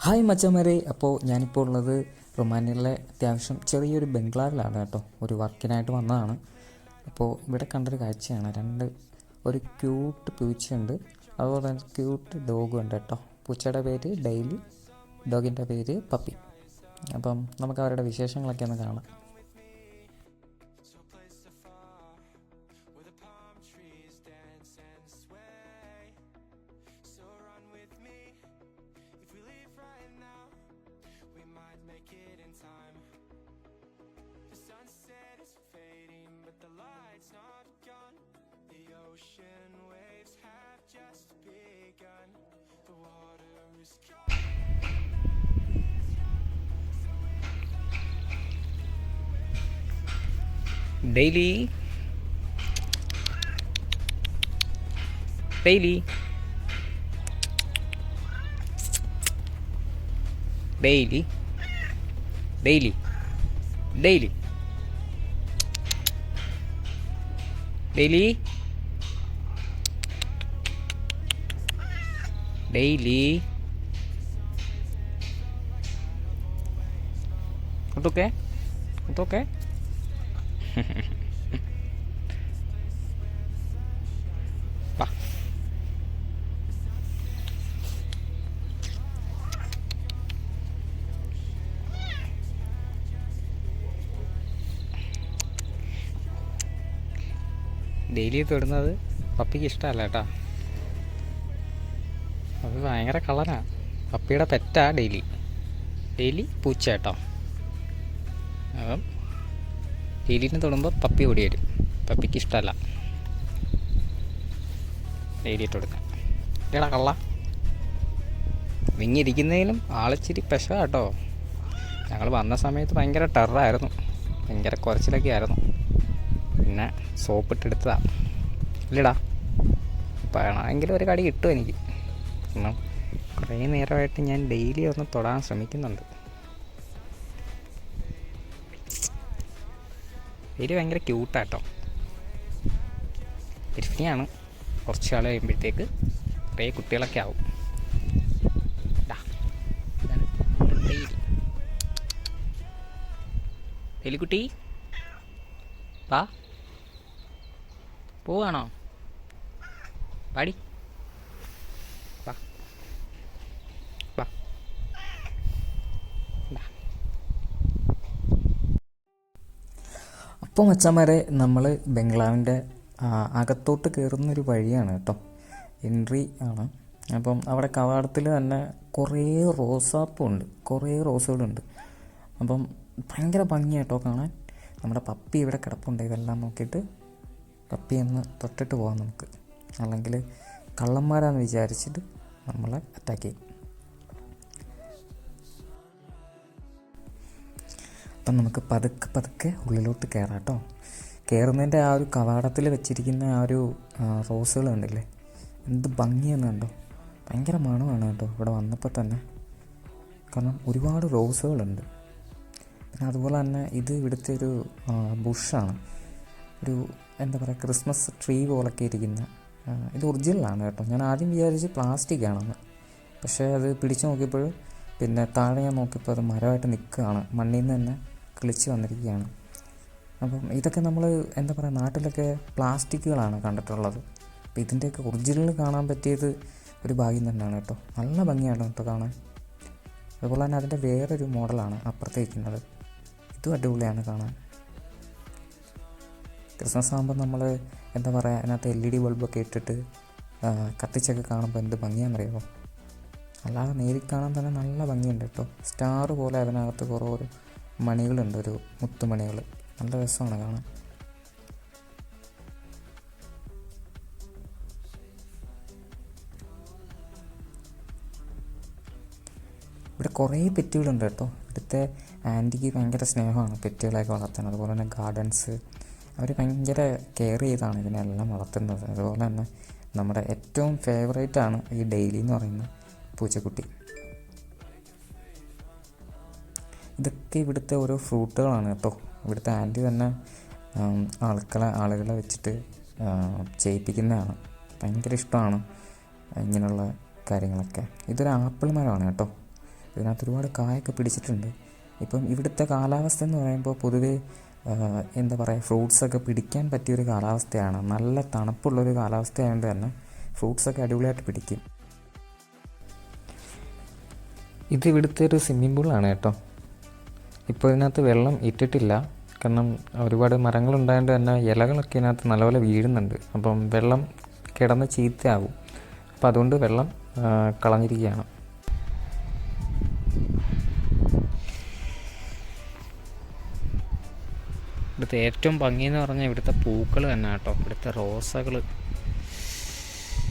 Hi മച്ചമാരെ അപ്പോൾ ഞാനിപ്പോൾ ഉള്ളത് റൊമാനിയയിലെ അത്യാവശ്യം ചെറിയൊരു ബംഗ്ലാവിലാണ് കേട്ടോ. ഒരു വർക്കിനായിട്ട് വന്നതാണ്. അപ്പോൾ ഇവിടെ കണ്ടൊരു കാഴ്ചയാണ്. രണ്ട് ഒരു ക്യൂട്ട് പൂച്ചയുണ്ട്. അതുപോലെ തന്നെ ക്യൂട്ട് ഡോഗും ഉണ്ട് കേട്ടോ. പൂച്ചയുടെ പേര് ഡെയിലി ഡോഗിന്റെ പേര് പപ്പി. അപ്പം നമുക്ക് അവരുടെ വിശേഷങ്ങളൊക്കെ ഒന്ന് കാണാം. Daily daily daily daily daily daily daily അതൊക്കെ അതൊക്കെ വാ ഡെയിലി തൊടുന്നത് പപ്പിക്ക് ഇഷ്ടമല്ല കേട്ടോ. അത് ഭയങ്കര കളറാണ് പപ്പിയുടെ പെറ്റാ ഡെയിലി. ഡെയിലി പൂച്ച കേട്ടോ. അപ്പം ഡെയിലിനെ തൊടുമ്പോൾ പപ്പി ഓടി വരും. പപ്പിക്ക് ഇഷ്ടമല്ല ഡെയിലി കൊടുക്കാം എടാ കള്ള. വിങ്ങിരിക്കുന്നതിലും ആളിച്ചിരി പെശ കേട്ടോ ഞങ്ങൾ വന്ന സമയത്ത് ഭയങ്കര ടെററായിരുന്നു. ഭയങ്കര കുറച്ചിലൊക്കെ ആയിരുന്നു. പിന്നെ സോപ്പിട്ടെടുത്തതാ. ഇല്ലടാ. വേണമെങ്കിലും ഒരു കടി കിട്ടും എനിക്ക്. കാരണം കുറേ നേരമായിട്ട് ഞാൻ ഡെയിലി ഒന്ന് തൊടാൻ ശ്രമിക്കുന്നുണ്ട്. പേര് ഭയങ്കര ക്യൂട്ടാട്ടോ. പെരുഫിനിയാണ് കുറച്ച് കാലം കഴിയുമ്പോഴത്തേക്ക് കുറേ കുട്ടികളൊക്കെ ആവും. എലിക്കുട്ടി വാ. പോവാണോ? പാടി വാ വാ വാ അപ്പോൾ മച്ചന്മാരെ നമ്മൾ ബംഗ്ലാവിന്റെ അകത്തോട്ട് കയറുന്നൊരു വഴിയാണ് കേട്ടോ. എൻട്രി ആണ്. അപ്പം അവിടെ കവാടത്തിൽ തന്നെ കുറേ റോസാപ്പുണ്ട് കുറേ റോസുകളുണ്ട്. അപ്പം ഭയങ്കര ഭംഗിയാട്ടോ കാണാൻ. നമ്മുടെ പപ്പി ഇവിടെ കിടപ്പുണ്ട്. ഇതെല്ലാം നോക്കിയിട്ട് പപ്പി ഒന്ന് തൊട്ടിട്ട് പോകാം നമുക്ക്. അല്ലെങ്കിൽ കള്ളന്മാരാന്ന് വിചാരിച്ചിട്ട് നമ്മളെ അറ്റാക്ക് ചെയ്യും. അപ്പം നമുക്ക് പതുക്കെ പതുക്കെ ഉള്ളിലോട്ട് കയറാം കേട്ടോ. കയറുന്നതിന്റെ ആ ഒരു കവാടത്തിൽ വെച്ചിരിക്കുന്ന ആ ഒരു റോസുകൾ എന്ത് ഭംഗിയെന്ന് കണ്ടോ? ഭയങ്കര മണമാണ് കേട്ടോ ഇവിടെ വന്നപ്പോൾ തന്നെ. കാരണം ഒരുപാട് റോസുകളുണ്ട്. പിന്നെ അതുപോലെ തന്നെ ഇത് ഇവിടുത്തെ ഒരു ബുഷാണ്. ഒരു എന്താ പറയുക ക്രിസ്മസ് ട്രീ പോലൊക്കെ ഇരിക്കുന്ന ഇത് ഒറിജിനലാണ് കേട്ടോ. ഞാൻ ആദ്യം വിചാരിച്ച് പ്ലാസ്റ്റിക് ആണെന്ന്. പക്ഷേ അത് പിടിച്ചു നോക്കിയപ്പോൾ പിന്നെ താഴെ ഞാൻ നോക്കിയപ്പോൾ അത് മരമായിട്ട് നിൽക്കുകയാണ്. മണ്ണിൽ നിന്ന് തന്നെ കിളിച്ച് വന്നിരിക്കുകയാണ്. അപ്പം ഇതൊക്കെ നമ്മൾ എന്താ പറയുക നാട്ടിലൊക്കെ പ്ലാസ്റ്റിക്കുകളാണ് കണ്ടിട്ടുള്ളത്. അപ്പോൾ ഇതിന്റെയൊക്കെ ഒറിജിനൽ കാണാൻ പറ്റിയത് ഒരു ഭാഗ്യം തന്നെയാണ് കേട്ടോ. നല്ല ഭംഗിയാണ് കേട്ടോ കാണാൻ. അതുപോലെ തന്നെ അതിന്റെ വേറൊരു മോഡലാണ് അപ്പുറത്തേക്കുന്നത് ഇതും അടിപൊളിയാണ് കാണാൻ. ക്രിസ്മസ് ആകുമ്പോൾ നമ്മൾ എന്താ പറയുക അതിനകത്ത് എൽ ഇ ഡി ബൾബൊക്കെ ഇട്ടിട്ട് കത്തിച്ചൊക്കെ കാണുമ്പോൾ എന്ത് ഭംഗിയാണെന്നറിയാമോ? അല്ലാതെ നേരിൽ കാണാൻ തന്നെ നല്ല ഭംഗിയുണ്ട് കേട്ടോ. സ്റ്റാർ പോലെ അതിനകത്ത് കുറേ ഒരു മണികളുണ്ട് ഒരു മുത്തുമണികൾ നല്ല രസമാണ് കാണാൻ. ഇവിടെ കുറേ പെറ്റുകളുണ്ട് കേട്ടോ. ഇവിടുത്തെ ആന്റിക്ക് ഭയങ്കര സ്നേഹമാണ് പെറ്റുകളെയൊക്കെ വളർത്തുന്നത്. അതുപോലെ തന്നെ ഗാർഡൻസ്. അവർ ഭയങ്കര കെയർ ചെയ്താണ് ഇതിനെല്ലാം വളർത്തുന്നത്. അതുപോലെ തന്നെ നമ്മുടെ ഏറ്റവും ഫേവറേറ്റ് ആണ് ഈ ഡെയിലി എന്ന് പറയുന്ന പൂച്ചക്കുട്ടി. ഇതൊക്കെ ഇവിടുത്തെ ഓരോ ഫ്രൂട്ടുകളാണ്. കേട്ടോ ഇവിടുത്തെ ആന്റി തന്നെ ആൾക്കളെ ആളുകളെ വെച്ചിട്ട് ചെയ്യിപ്പിക്കുന്നതാണ്. ഭയങ്കര ഇഷ്ടമാണ് ഇങ്ങനെയുള്ള കാര്യങ്ങളൊക്കെ. ഇതൊരു ആപ്പിൾ മരമാണ് കേട്ടോ. ഇതിനകത്ത് ഒരുപാട് കായൊക്കെ പിടിച്ചിട്ടുണ്ട്. ഇപ്പം ഇവിടുത്തെ കാലാവസ്ഥ എന്ന് പറയുമ്പോൾ പൊതുവേ എന്താ പറയുക ഫ്രൂട്ട്സൊക്കെ പിടിക്കാൻ പറ്റിയൊരു കാലാവസ്ഥയാണ്. നല്ല തണുപ്പുള്ളൊരു കാലാവസ്ഥ ആയതുകൊണ്ട് തന്നെ ഫ്രൂട്ട്സൊക്കെ അടിപൊളിയായിട്ട് പിടിക്കും. ഇത് ഇവിടുത്തെ ഒരു സ്വിമ്മിംഗ് പൂളാണ് കേട്ടോ. ഇപ്പോൾ ഇതിനകത്ത് വെള്ളം ഇട്ടിട്ടില്ല. കാരണം ഒരുപാട് മരങ്ങളുണ്ടായതുകൊണ്ട് തന്നെ ഇലകളൊക്കെ ഇതിനകത്ത് നല്ലപോലെ വീഴുന്നുണ്ട്. അപ്പം വെള്ളം കിടന്ന് ചീത്തയാകും. അപ്പോൾ അതുകൊണ്ട് വെള്ളം കളഞ്ഞിരിക്കുകയാണ്. ഇവിടുത്തെ ഏറ്റവും ഭംഗി എന്ന് പറഞ്ഞാൽ ഇവിടുത്തെ പൂക്കൾ തന്നെ കേട്ടോ. ഇവിടുത്തെ റോസകൾ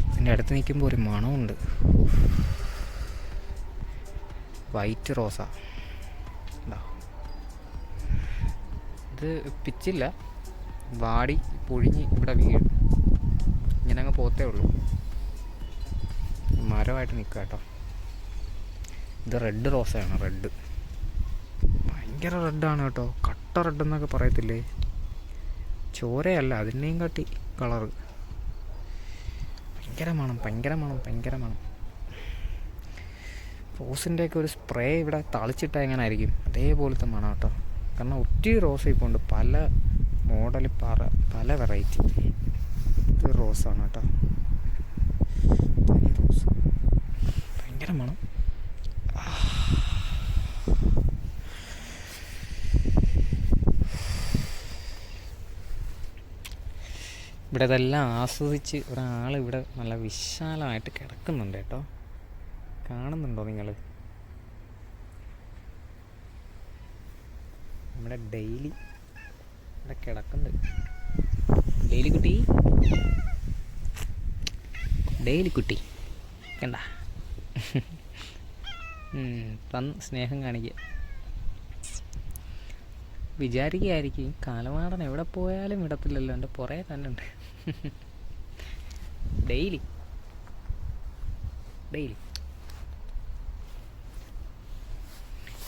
ഇതിന്റെ അടുത്ത് നിൽക്കുമ്പോൾ ഒരു മണമുണ്ട്. വൈറ്റ് റോസ. ഇത് പിച്ചില്ല. വാടി പൊഴിഞ്ഞ് ഇവിടെ വീഴും. ഇങ്ങനെ അങ്ങ് പോത്തേ ഉള്ളൂ. മരമായിട്ട് നിൽക്കുക കേട്ടോ. ഇത് റെഡ് റോസയാണ് റെഡ് ഭയങ്കര റെഡാണ് കേട്ടോ. കട്ട റെഡ് എന്നൊക്കെ പറയത്തില്ലേ? ചോരയല്ല അതിന്റെയും കാട്ടി കളറ് ഭയങ്കര മണം ഭയങ്കര മണം ഭയങ്കര മണം. റോസിന്റെയൊക്കെ ഒരു സ്പ്രേ ഇവിടെ തളിച്ചിട്ടാൽ എങ്ങനെ ആയിരിക്കും അതേപോലത്തെ മണം കേട്ടോ. കാരണം ഒത്തിരി റോസ് ഇപ്പോൾ ഉണ്ട്. പല മോഡൽ പറ പല വെറൈറ്റി ഇത് റോസാണ് കേട്ടോ. റോസ്. ഭയങ്കര മണം. ഇവിടെ ഇതെല്ലാം ആസ്വദിച്ച് ഒരാൾ ഇവിടെ നല്ല വിശാലമായിട്ട് കിടക്കുന്നുണ്ട് കേട്ടോ. കാണുന്നുണ്ടോ നിങ്ങൾ നമ്മുടെ ഡെയിലി ഇവിടെ കിടക്കുന്നുണ്ട്. ഡെയിലി കുട്ടി? ഡെയിലി കുട്ടി. കണ്ട. തന്ന് സ്നേഹം കാണിക്കുക വിചാരിക്കുകയായിരിക്കും കാലമാടൻ എവിടെ പോയാലും ഇടത്തില്ലല്ലോ എന്റെ പുറകെ തന്നെ ഉണ്ട്. ഡെയിലി. ഡെയിലി.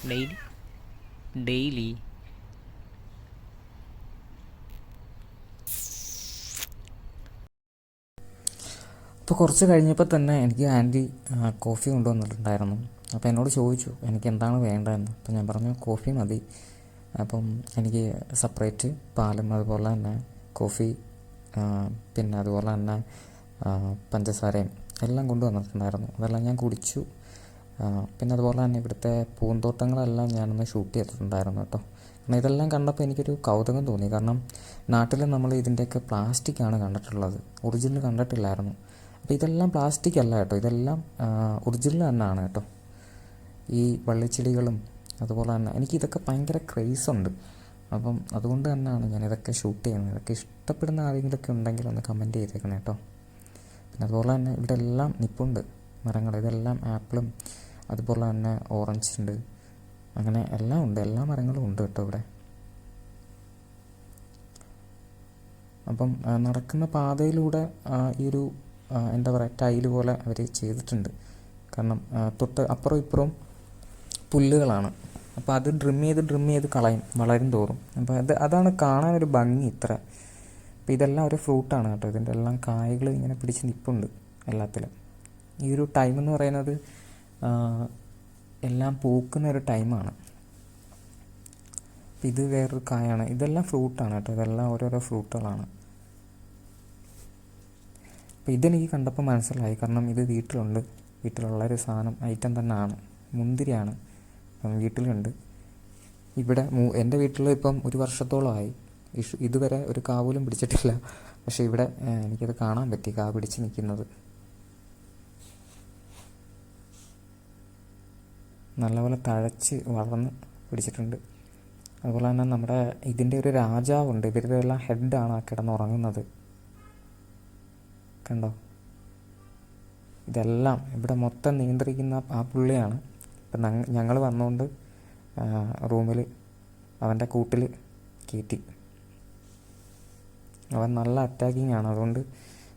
ഡെയിലി. ഡെയിലി. അപ്പോൾ കുറച്ച് കഴിഞ്ഞപ്പോൾ തന്നെ എനിക്ക് ആന്റി കോഫി കൊണ്ടുവന്നിട്ടുണ്ടായിരുന്നു. അപ്പോൾ എന്നോട് ചോദിച്ചു എനിക്ക് എന്താണ് വേണ്ടതെന്ന്? അപ്പോൾ ഞാൻ പറഞ്ഞു കോഫി മതി. അപ്പം എനിക്ക് സെപ്പറേറ്റ് പാലും അതുപോലെ തന്നെ കോഫി പിന്നെ അതുപോലെ തന്നെ പഞ്ചസാരയും എല്ലാം കൊണ്ടുവന്നിട്ടുണ്ടായിരുന്നു. അതെല്ലാം ഞാൻ കുടിച്ചു. പിന്നെ അതുപോലെ തന്നെ ഇവിടുത്തെ പൂന്തോട്ടങ്ങളെല്ലാം ഞാനൊന്ന് ഷൂട്ട് ചെയ്തിട്ടുണ്ടായിരുന്നു കേട്ടോ. കാരണം ഇതെല്ലാം കണ്ടപ്പോൾ എനിക്കൊരു കൗതുകം തോന്നി. കാരണം നാട്ടിൽ നമ്മൾ ഇതിന്റെയൊക്കെ പ്ലാസ്റ്റിക്കാണ് കണ്ടിട്ടുള്ളത്. ഒറിജിനൽ കണ്ടിട്ടില്ലായിരുന്നു. അപ്പോൾ ഇതെല്ലാം പ്ലാസ്റ്റിക് അല്ല കേട്ടോ. ഇതെല്ലാം ഒറിജിനൽ തന്നെയാണ് കേട്ടോ. ഈ വള്ളിച്ചെടികളും അതുപോലെ തന്നെ എനിക്ക് ഇതൊക്കെ ഭയങ്കര ക്രേസ് ഉണ്ട്. അപ്പം അതുകൊണ്ട് തന്നെയാണ് ഞാൻ ഇതൊക്കെ ഷൂട്ട് ചെയ്യുന്നത്. ഇതൊക്കെ ഇഷ്ടപ്പെടുന്ന ആരെങ്കിലുമൊക്കെ ഉണ്ടെങ്കിൽ ഒന്ന് കമന്റ് ചെയ്തേക്കണം കേട്ടോ. പിന്നെ അതുപോലെ തന്നെ ഇവിടെ എല്ലാം നിപ്പുണ്ട് മരങ്ങൾ. ഇതെല്ലാം ആപ്പിളും അതുപോലെ തന്നെ ഓറഞ്ച് ഉണ്ട്. അങ്ങനെ എല്ലാം ഉണ്ട്. എല്ലാ മരങ്ങളും ഉണ്ട് കേട്ടോ ഇവിടെ. അപ്പം നടക്കുന്ന പാതയിലൂടെ ഈ ഒരു എന്താ പറയുക ടൈൽ പോലെ അവർ ചെയ്തിട്ടുണ്ട്. കാരണം തൊട്ട് അപ്പുറം ഇപ്പുറവും പുല്ലുകളാണ്. അപ്പോൾ അത് ഡ്രിം ചെയ്ത് ഡ്രിം ചെയ്ത് കളയും വളരും തോറും. അപ്പോൾ അത് അതാണ് കാണാൻ ഒരു ഭംഗി ഇത്ര. അപ്പോൾ ഇതെല്ലാം ഒരു ഫ്രൂട്ടാണ് കേട്ടോ. ഇതിന്റെ എല്ലാം കായകൾ ഇങ്ങനെ പിടിച്ച് നിൽപ്പുണ്ട് എല്ലാത്തിലും. ഈ ഒരു ടൈം എന്ന് പറയുന്നത് എല്ലാം പൂക്കുന്ന ഒരു ടൈമാണ് ഇത് വേറൊരു കായാണ്. ഇതെല്ലാം ഫ്രൂട്ടാണ് കേട്ടോ. ഇതെല്ലാം ഓരോരോ ഫ്രൂട്ടുകളാണ് അപ്പോൾ ഇതെനിക്ക് കണ്ടപ്പോൾ മനസ്സിലായി. കാരണം ഇത് വീട്ടിലുണ്ട്. വീട്ടിലുള്ള ഒരു സാധനം ഐറ്റം തന്നെയാണ്. മുന്തിരിയാണ് അപ്പം വീട്ടിലുണ്ട്. ഇവിടെ എന്റെ വീട്ടിൽ ഇപ്പം ഒരു വർഷത്തോളമായി ഇതുവരെ ഒരു കാവൂലും പിടിച്ചിട്ടില്ല. പക്ഷേ ഇവിടെ എനിക്കത് കാണാൻ പറ്റി. കാ പിടിച്ച് നിൽക്കുന്നത്. നല്ലപോലെ തഴച്ച് വളർന്ന് പിടിച്ചിട്ടുണ്ട്. അതുപോലെ തന്നെ നമ്മുടെ ഇതിന്റെ ഒരു രാജാവുണ്ട്. ഇവരുടെ എല്ലാം ഹെഡാണ് ആ കിടന്നുറങ്ങുന്നത്. കണ്ടോ? ഇതെല്ലാം ഇവിടെ മൊത്തം നിയന്ത്രിക്കുന്ന ആ പുള്ളിയാണ്. ഇപ്പം ഞങ്ങൾ വന്നുകൊണ്ട് റൂമിൽ അവന്റെ കൂട്ടിൽ കയറ്റി അവൻ നല്ല അറ്റാക്കിംഗ് ആണ്. അതുകൊണ്ട്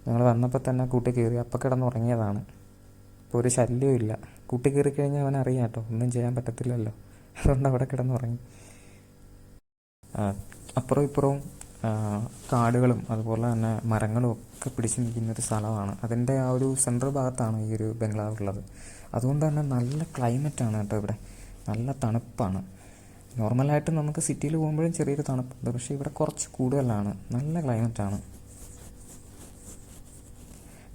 ഞങ്ങൾ വന്നപ്പോൾ തന്നെ കൂട്ടി കയറി അപ്പം കിടന്നുറങ്ങിയതാണ് ഇപ്പോൾ ഒരു ശല്യവും ഇല്ല. കൂട്ടി കയറി കഴിഞ്ഞാൽ അവൻ അറിയാം കേട്ടോ ഒന്നും ചെയ്യാൻ പറ്റത്തില്ലല്ലോ. അതുകൊണ്ട് അവിടെ കിടന്നുറങ്ങി അപ്പുറം ഇപ്പുറവും കാടുകളും അതുപോലെ തന്നെ മരങ്ങളും ഒക്കെ പിടിച്ചു നിൽക്കുന്ന ഒരു സ്ഥലമാണ്. അതിന്റെ ആ ഒരു സെൻട്രൽ ഭാഗത്താണ് ഈ ഒരു ബംഗ്ലാവ് ഉള്ളത്. അതുകൊണ്ട് തന്നെ നല്ല ക്ലൈമറ്റാണ് കേട്ടോ ഇവിടെ. നല്ല തണുപ്പാണ്. നോർമലായിട്ട് നമുക്ക് സിറ്റിയിൽ പോകുമ്പോഴും ചെറിയൊരു തണുപ്പുണ്ട്. പക്ഷേ ഇവിടെ കുറച്ച് കൂടുതലാണ്. നല്ല ക്ലൈമറ്റാണ്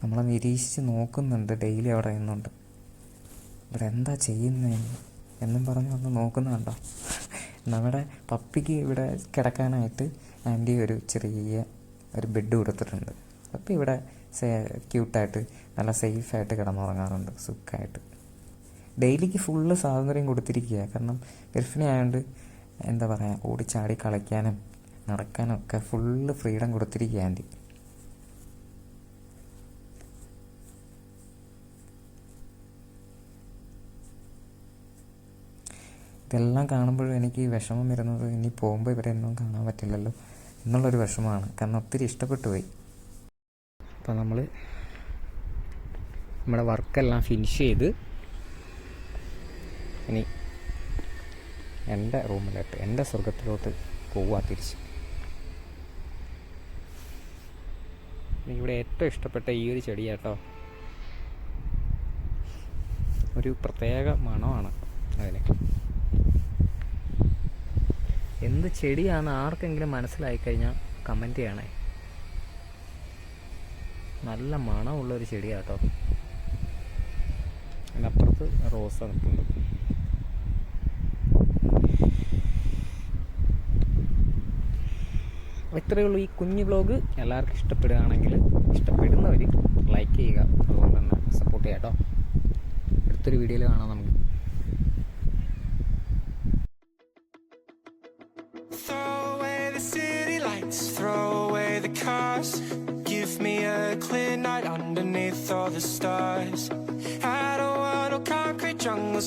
നമ്മളെ നിരീക്ഷിച്ച് നോക്കുന്നുണ്ട്. ഡെയിലി അവിടെ നിന്നുണ്ട്. ഇവിടെ എന്താ ചെയ്യുന്നതെന്ന് എന്നും പറഞ്ഞ് വന്ന് നോക്കുന്നുണ്ടോ നമ്മുടെ പപ്പിക്ക് ഇവിടെ കിടക്കാനായിട്ട് ആന്റി ഒരു ചെറിയ ഒരു ബെഡ് കൊടുത്തിട്ടുണ്ട്. അപ്പോൾ ഇവിടെ സേ ക്യൂട്ടായിട്ട് നല്ല സേഫായിട്ട് കിടന്നുറങ്ങാറുണ്ട് സുഖമായിട്ട് ഡെയിലിക്ക് ഫുള്ള് സ്വാതന്ത്ര്യം കൊടുത്തിരിക്കുക കാരണം ഗർഫിനെ ആയതുകൊണ്ട് എന്താ പറയുക ഓടിച്ചാടി കളിക്കാനും നടക്കാനും ഒക്കെ ഫുള്ള് ഫ്രീഡം കൊടുത്തിരിക്കുക ആന്റി. ഇതെല്ലാം കാണുമ്പോഴും എനിക്ക് വിഷമം വരുന്നത് ഇനി പോകുമ്പോൾ ഇവരെ ഒന്നും കാണാൻ പറ്റില്ലല്ലോ. എന്നുള്ളൊരു വിഷമമാണ്. കാരണം ഒത്തിരി ഇഷ്ടപ്പെട്ടു പോയി അപ്പോൾ നമ്മൾ നമ്മുടെ വർക്കെല്ലാം ഫിനിഷ് ചെയ്ത് ഇനി എന്റെ റൂമിലോട്ട് എന്റെ സ്വർഗത്തിലോട്ട് പോവാ തിരിച്ച്. എനിക്കിവിടെ ഏറ്റവും ഇഷ്ടപ്പെട്ട ഈ ഒരു ചെടിയാട്ടോ. ഒരു പ്രത്യേക മണമാണ് അതിന്. എന്ത് ചെടിയാണ് ആർക്കെങ്കിലും മനസ്സിലായി കഴിഞ്ഞാൽ കമന്റ് ചെയ്യണേ. നല്ല മണമുള്ളൊരു ചെടിയാട്ടോ. അതിനപ്പുറത്ത് റോസ അപ്പോൾ ഇത്രയേ ഉള്ളൂ ഈ കുഞ്ഞു ബ്ലോഗ് എല്ലാവർക്കും ഇഷ്ടപ്പെടുകയാണെങ്കിൽ ഇഷ്ടപ്പെടുന്നവർ ലൈക്ക് ചെയ്യുക. അതുപോലെ തന്നെ സപ്പോർട്ട് ചെയ്യാം കേട്ടോ അടുത്തൊരു വീഡിയോയിൽ കാണാം നമുക്ക്.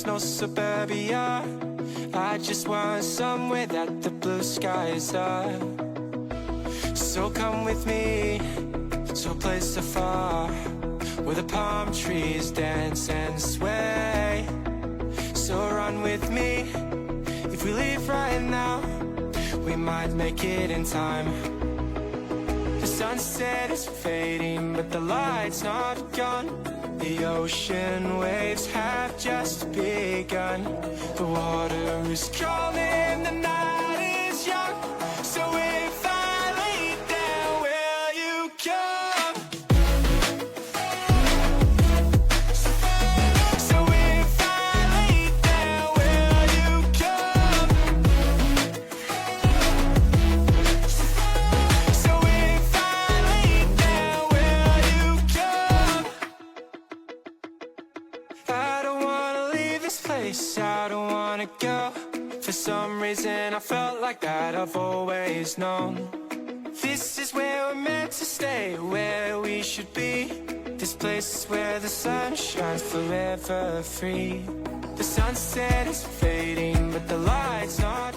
No suburbia. I just want somewhere that the blue skies are. So come with me to a place so far where the palm trees dance and sway. So run with me if we leave right now. We might make it in time. The sunset is fading, but the light's not gone. The ocean waves have just begun. The water is calling, the night place, I don't wanna go. For some reason, I felt like that I've always known. This is where we're meant to stay, where we should be. This place is where the sun shines forever free. The sunset is fading, but the light's not